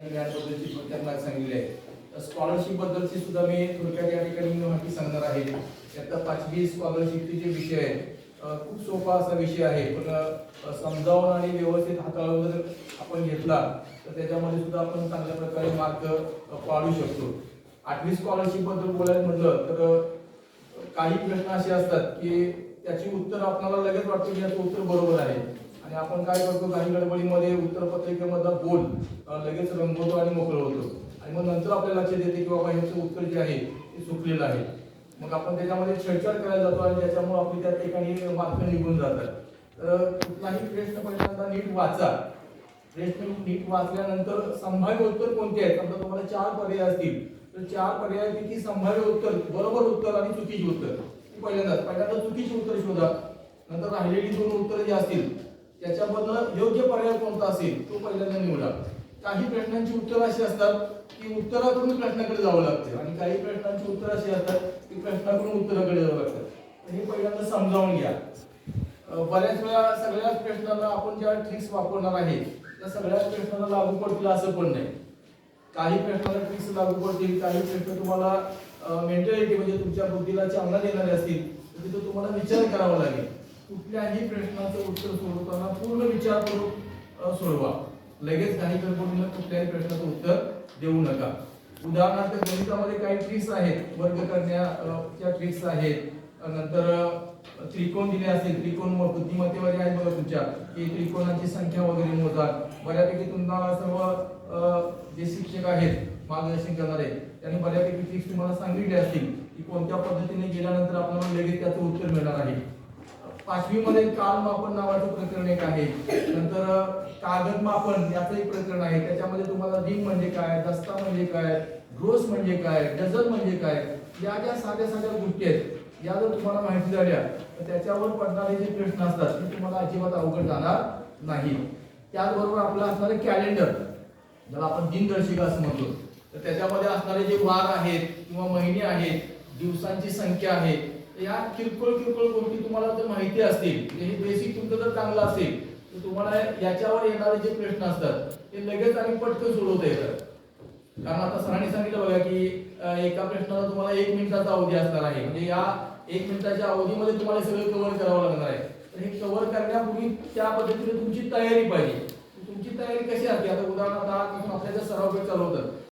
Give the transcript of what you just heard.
याबद्दलची थोडक्यात सांगितली आहे. स्कॉलरशिप बद्दलची सुद्धा मी थोडक्यात या ठिकाणी मी माहिती सांगणार आहे. त्यात पाचवी स्कॉलरशिपचे जे विषय आहेत खूप सोपा असा विषय आहे. पण समजावून आणि व्यवस्थित हाताळून जर आपण घेतला तर त्याच्यामध्ये सुद्धा आपण चांगल्या प्रकारे मार्क पाडू शकतो. आठवी स्कॉलरशिपबद्दल बोलायला म्हटलं तर काही प्रश्न असे असतात की त्याची उत्तर आपल्याला लगेच वाटतं की याचं उत्तर बरोबर आहे. आणि आपण काय करतो काही गडबडीमध्ये उत्तरपत्रिकेमधला बोल लगेच रंगवतो आणि मोकळं होतो. आणि मग नंतर आपल्याला लक्षात येते की बाबा ह्याचं उत्तर जे आहे ते चुकलेलं आहे. मग आपण त्याच्यामध्ये छेडछाड करायला जातो आणि त्याच्यामुळे आपली त्या ठिकाणी मार्क निघून जातात. तर कुठलाही प्रश्न पहिल्यांदा नीट वाचा. प्रश्न नीट वाचल्यानंतर संभाव्य उत्तर कोणते आहेत? समजा तुम्हाला चार पर्याय असतील. तर चार पर्यायापैकी संभाव्य उत्तर बरोबर उत्तर आणि चुकीचे उत्तर. पहिल्यांदाच पहिल्यांदा पहिल्यांदा चुकीचे उत्तर शोधा. नंतर राहिलेली दोन उत्तर जी असतील त्याच्यामधनं योग्य पर्याय कोणता असेल तो पहिल्यांदा निवडा. काही प्रश्नांची उत्तर अशी असतात की उत्तराकडून प्रश्नाकडे जावं लागतं आणि काही प्रश्नांची उत्तर अशी असतात की प्रश्नाकडून उत्तराकडे जावं लागतं. हे पहिल्यांदा समजावून घ्या. बऱ्याच वेळा सगळ्याच प्रश्नांना आपण ज्या ट्रिक्स वापरणार आहे त्या सगळ्याच प्रश्नांना लागू पडतील असं पण नाही. काही प्रश्नांना ट्रिक्स लागू पडतील काही प्रश्न तुम्हाला मेंटॅलिटी म्हणजे तुमच्या बुद्धीला चालना देणारे असतील तर तिथं तुम्हाला विचार करावा लागेल. कुठल्याही प्रश्नाचं उत्तर सोडवताना पूर्ण विचार करून सोडवा. लगेच काही गडबडीनं कुठल्याही प्रश्नाचं उत्तर देऊ नका. उदाहरणार्थ गणितामध्ये काही ट्रिक्स आहेत. वर्ग करण्याच्या ट्रिक्स आहेत. नंतर त्रिकोण दिले असेल. त्रिकोण बुद्धिमत्तेमध्ये आहेत बघा तुमच्या. की त्रिकोणाची संख्या वगैरे मोजा बऱ्यापैकी तुम्हाला सर्व जे शिक्षक आहेत मार्गदर्शन करणारे त्यांनी बऱ्यापैकी ट्रिक्स तुम्हाला सांगितले असतील की कोणत्या पद्धतीने गेल्यानंतर आपल्याला लगेच त्याचं उत्तर मिळणार आहे. पाचवी मध्ये काल मापन नावाचं प्रकरण एक आहे. नंतर कागद मापन याचं एक प्रकरण आहे. त्याच्यामध्ये तुम्हाला दिन म्हणजे काय दस्ता म्हणजे काय ग्रोस म्हणजे काय डझन म्हणजे काय या ज्या साध्या साध्या गोष्टी आहेत या जर तुम्हाला माहिती झाल्या तर त्याच्यावर पडणारे जे प्रश्न असतात ते तुम्हाला अजिबात अवघड जाणार नाही. त्याचबरोबर आपलं असणारे कॅलेंडर ज्याला आपण दिनदर्शिका असं म्हणतो तर त्याच्यामध्ये असणारे जे वार आहेत किंवा महिने आहेत दिवसांची संख्या आहे या किरकोळ किरकोळ गोष्टी तुम्हाला जर माहिती असतील म्हणजे हे बेसिक तुमचं जर चांगलं असेल तर तुम्हाला याच्यावर येणारे जे प्रश्न असतात ते लगेच आणि पटकन सोडवता येतात. कारण आता सरांनी सांगितलं बघा की एका प्रश्नाला तुम्हाला एक मिनिटाचा अवधी असणार आहे. म्हणजे या एक मिनिटाच्या अवधीमध्ये तुम्हाला सगळं कव्हर करावं लागणार आहे. तर हे कव्हर करण्यापूर्वी त्या पद्धतीने तुमची तयारी पाहिजे. तुमची तयारी कशी असते? आता उदाहरणार्थ आपल्या सराव पेठ चालू होतं.